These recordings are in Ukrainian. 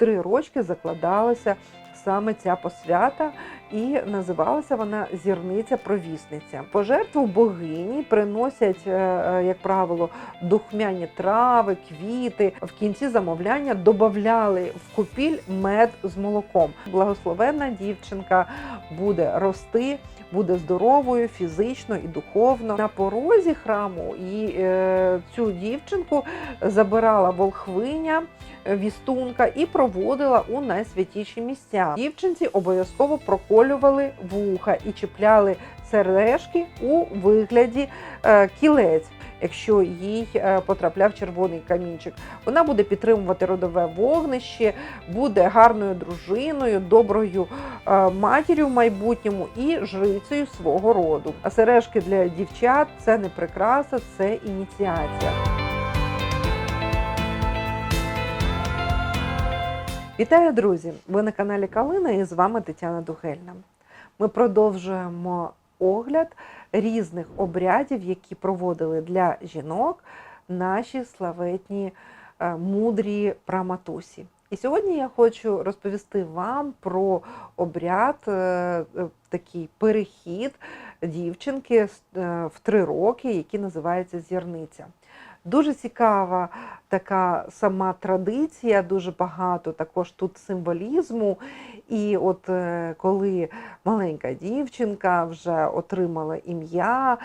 три рочки закладалася саме ця посвята, і називалася вона зірниця-провісниця. Пожертву богині приносять, е, е, як правило, духмяні трави, квіти. В кінці замовляння додавали в купіль мед з молоком. Благословенна дівчинка буде рости. Буде здоровою фізично і духовно на порозі храму. І е, цю дівчинку забирала волхвиня, вістунка і проводила у найсвятіші місця. Дівчинці обов'язково проколювали вуха і чіпляли сережки у вигляді е, кілець. Якщо їй е, потрапляв червоний камінчик, вона буде підтримувати родове вогнище, буде гарною дружиною, доброю е, матір'ю в майбутньому і жрицею свого роду. А сережки для дівчат це не прикраса, це ініціація. Вітаю, друзі! Ви на каналі Калина і з вами Тетяна Дугельна. Ми продовжуємо огляд різних обрядів, які проводили для жінок наші славетні е, мудрі праматусі. І сьогодні я хочу розповісти вам про обряд, е, е, такий перехід дівчинки в три роки, який називається зірниця. Дуже цікава така сама традиція, дуже багато також тут символізму. І от е, коли маленька дівчинка вже отримала ім'я,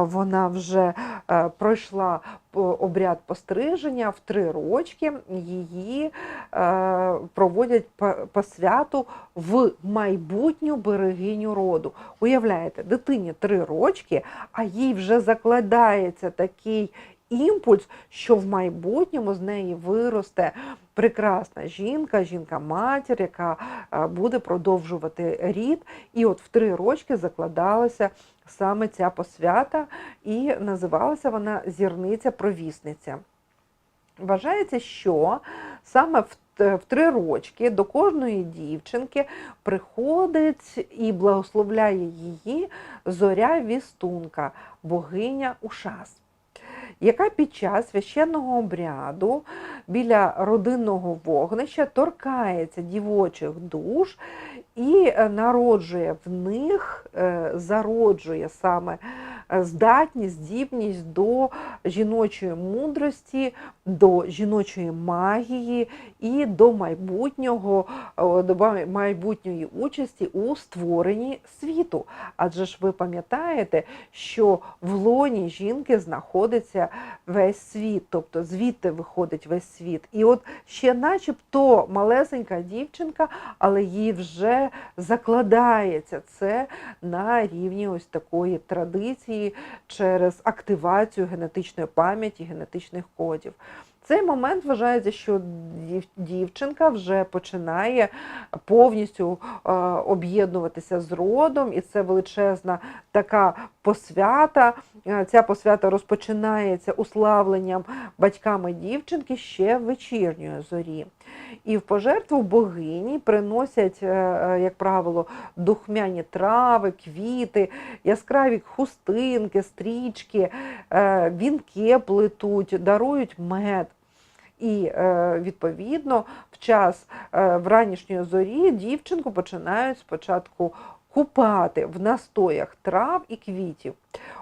вона вже е, пройшла обряд постриження в три рочки, її е, проводять по- посвяту в майбутню берегиню роду. Уявляєте, дитині три рочки, а їй вже закладається такий імпульс, що в майбутньому з неї виросте прекрасна жінка, жінка-матір, яка е, буде продовжувати рід. І от в три рочки закладалася саме ця посвята, і називалася вона зірниця-провісниця. Вважається, що саме в в три рочки до кожної дівчинки приходить і благословляє її зоря вістунка, богиня Ушас, яка під час священного обряду біля родинного вогнища торкається дівочих душ і е, народжує в них, е, зароджує саме здатність, здібність до жіночої мудрості, до жіночої магії і до майбутнього, е, до майбутньої участі у створенні світу. Адже ж ви пам'ятаєте, що в лоні жінки знаходиться весь світ, тобто звідти виходить весь світ. І от ще начебто малесенька дівчинка, але їй вже закладається це на рівні ось такої традиції через активацію генетичної пам'яті, генетичних кодів. Цей момент вважається, що дівчинка вже починає повністю е, об'єднуватися з родом, і це величезна така посвята. Е, Ця посвята розпочинається уславленням батьками дівчинки ще вечірньої зорі. І в пожертву богині приносять, е, е, як правило, духмяні трави, квіти, яскраві хустинки, стрічки, е, вінки плетуть, дарують мед. І відповідно в час е, вранішньої зорі дівчинку починають спочатку купати в настоях трав і квітів.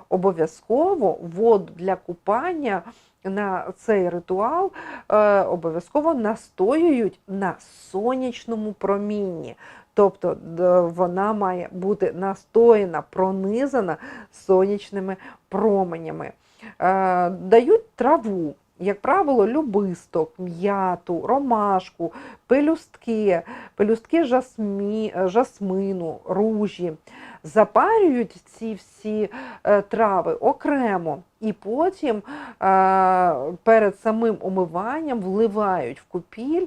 Обов'язково воду для купання на цей ритуал е, обов'язково настоюють на сонячному промінні. Тобто вона має бути настояна, пронизана сонячними променями. Е, дають траву, як правило, любисток, м'яту, ромашку, пелюстки, пелюстки жасмі, е, жасмину, ружі. Запарюють ці всі е, трави окремо і потім е, перед самим умиванням вливають в купіль.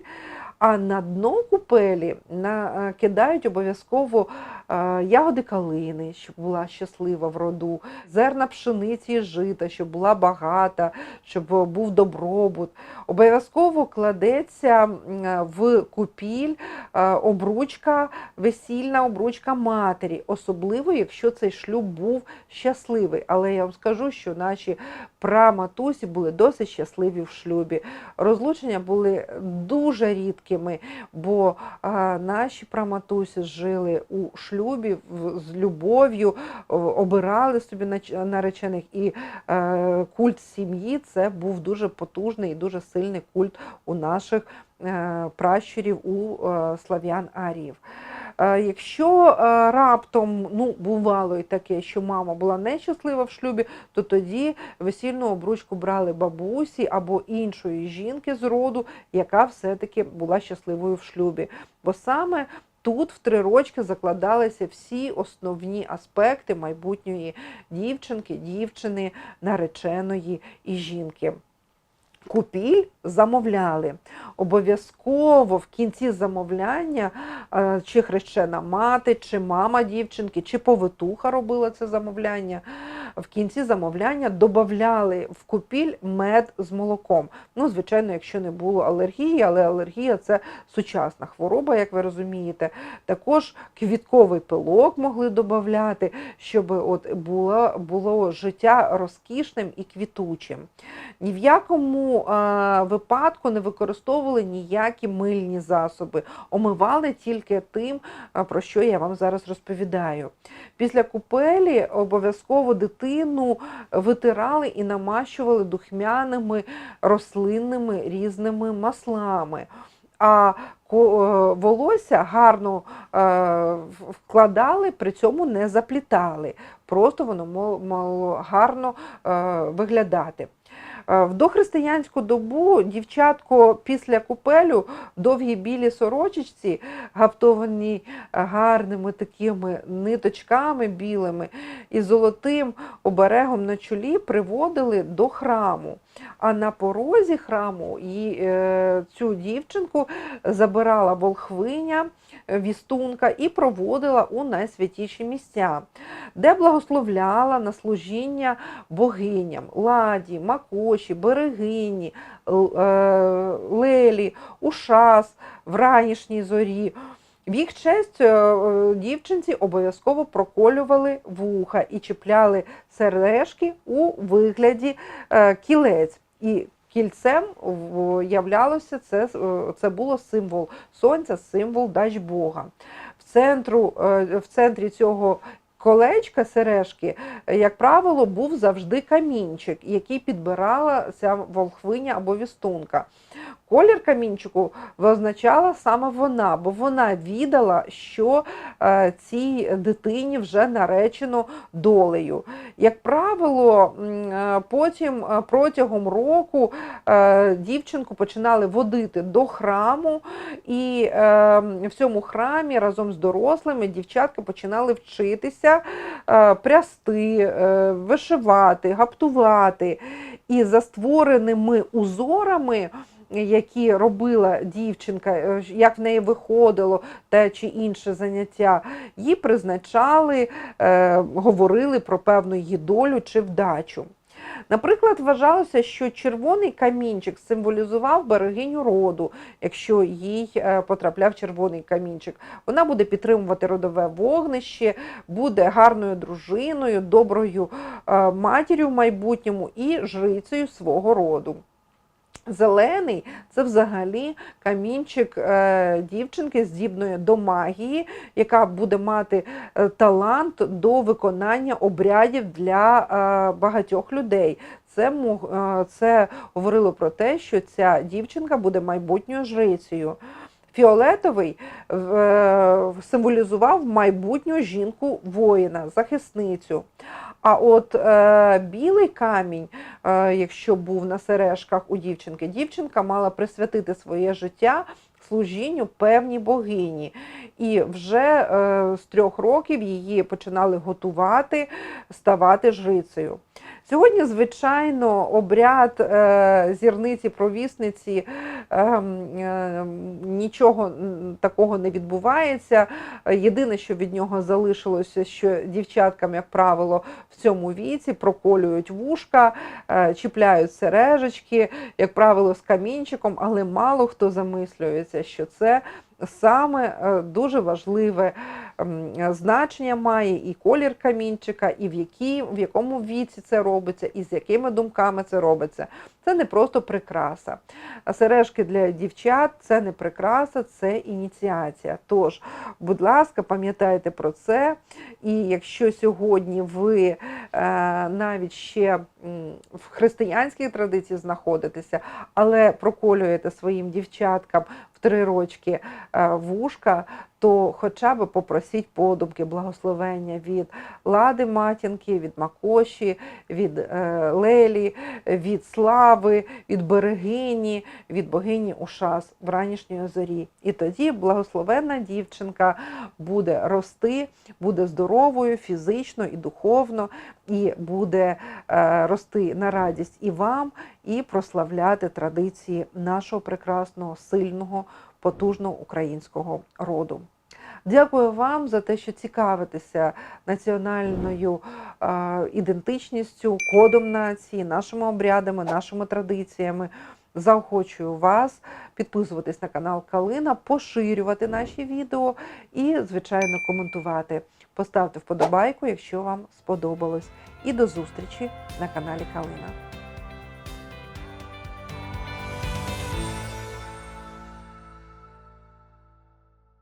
А на дно купелі на, е, кидають обов'язково е, ягоди калини, щоб була щаслива в роду, зерна пшениці жита, щоб була багата, щоб був добробут. Обов'язково кладеться в купіль е, обручка, весільна обручка матері, особливо, якщо цей шлюб був щасливий. Але я вам скажу, що наші праматусі були досить щасливі в шлюбі. Розлучення були дуже рідко. Чуткими, бо наші праматусі жили у шлюбі з любов'ю, обирали собі наречених, і е, культ сім'ї це був дуже потужний і дуже сильний культ у наших е, пращурів, у е, слав'ян аріїв. Е, Якщо е, раптом ну, бувало і таке, що мама була нещаслива в шлюбі, то тоді весільну обручку брали бабусі або іншої жінки з роду, яка все-таки була щасливою в шлюбі. Бо саме тут в три рочки закладалися всі основні аспекти майбутньої дівчинки, дівчини, нареченої і жінки. Купіль замовляли. Обов'язково в кінці замовляння е, чи хрещена мати, чи мама дівчинки, чи повитуха робила це замовляння. В кінці замовляння додавали в купіль мед з молоком. Ну, звичайно, якщо не було алергії, але алергія це сучасна хвороба, як ви розумієте. Також квітковий пилок могли додати, щоб от було, було життя розкішним і квітучим. Ні в якому е, випадку не використовували ніякі мильні засоби, омивали тільки тим, е, про що я вам зараз розповідаю. Після купелі обов'язково дитину витирали і намащували духмяними рослинними різними маслами. А е, волосся гарно вкладали, при цьому не заплітали. Просто воно мало гарно виглядати. Е, В дохристиянську добу дівчатко після купелю в довгій білій сорочечці, гаптовані гарними такими ниточками білими і золотим оберегом на чолі приводили до храму. А на порозі храму е, цю дівчинку забирала волхвиня, е, вістунка і проводила у найсвятіші місця, де благословляла на служіння богиням Ладі, Макоші, Берегині, е, Лелі, Ушас, в ранішній зорі. В їх честь е, е, дівчинці обов'язково проколювали вуха і чіпляли сережки у вигляді кілець. І кільцем являлося це, е, це було символ сонця, символ дач Бога. В, центру, е, в центрі цього колечка сережки, е, як правило, був завжди камінчик, який підбирала ця волхвиня або вістунка. Колір камінчику означала саме вона, бо вона відала, що е, цій дитині вже наречено долею. Як правило, е, потім е, протягом року дівчинку починали водити до храму, і в цьому храмі разом з дорослими дівчатка починали вчитися прясти, вишивати, гаптувати. І за створеними узорами які робила дівчинка, е, як в неї виходило те чи інше заняття, їй призначали, е, говорили про певну її долю чи вдачу. Наприклад, вважалося, що червоний камінчик символізував берегиню роду, якщо їй е, потрапляв червоний камінчик. Вона буде підтримувати родове вогнище, буде гарною дружиною, доброю матір'ю в майбутньому і жрицею свого роду. Зелений це взагалі камінчик е, дівчинки, здібної до магії, яка буде мати е, талант до виконання обрядів для е, багатьох людей. Це, це говорило про те, що ця дівчинка буде майбутньою жрицею. Фіолетовий символізував майбутню жінку воїна, захисницю. А от е, білий камінь, е, якщо був на сережках у дівчинки, дівчинка мала присвятити своє життя служінню певній богині. І вже е, з трьох років її починали готувати, ставати жрицею. Сьогодні, звичайно, обряд е, зірниці провісниці е, е, нічого такого не відбувається. Єдине, що від нього залишилося, що дівчаткам, як правило, в цьому віці проколюють вушка, е, чіпляють сережечки, як правило, з камінчиком, але мало хто замислюється, що це саме е, дуже важливе значення має і колір камінчика, і в, які, в якому віці це робиться, і з якими думками це робиться. Це не просто прикраса. Сережки для дівчат це не прикраса, це ініціація. Тож, будь ласка, пам'ятайте про це. І якщо сьогодні ви е, навіть ще в християнській традиції знаходитеся, але проколюєте своїм дівчаткам три рочки е, вушка, то хоча б попросіть подумки, благословення від лади матінки, від Макоші, від е, Лелі, від Слави, від Берегині, від богині Ушас вранішньої зорі. І тоді благословенна дівчинка буде рости, буде здоровою фізично і духовно, і буде е, рости на радість і вам, і прославляти традиції нашого прекрасного, сильного, потужного українського роду. Дякую вам за те, що цікавитеся національною ідентичністю, кодом нації, нашими обрядами, нашими традиціями. Заохочую вас підписуватись на канал Калина, поширювати наші відео і, звичайно, коментувати. Поставте вподобайку, якщо вам сподобалось. І до зустрічі на каналі Калина.